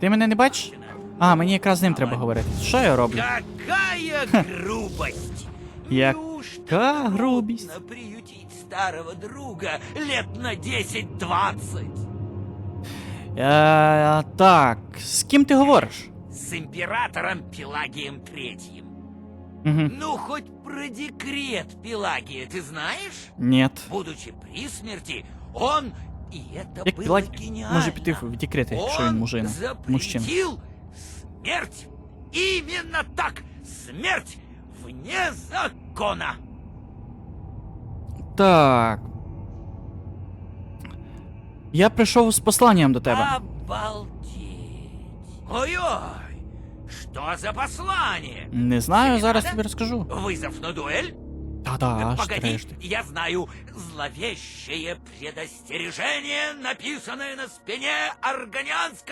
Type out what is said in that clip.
Ти мене не бачиш? А, мені якраз з ним треба говорити. Що я роблю? Какая грубость! Яка грубість? трудно приютить старого друга лет на 10-20? Е, так, з ким ти говориш? С императором Пелагием Третьим. Угу. Ну, хоть про декрет Пелагия ты знаешь? Ні. Будучи при смерти, он... И это Як было Піладь гениально. може піти в декрети, якщо він Он мужина. Мужчина. запретил смерть. Именно так. Смерть вне закона. Так. Я прийшов з посланням до тебе. Обалдеть. Ой-ой. Что за послание? Не знаю, зараз Надо? тобі розкажу. Вызов на дуэль? Та-да, аж Погоди, я знаю зловещее предостережение, написанное на спине органианской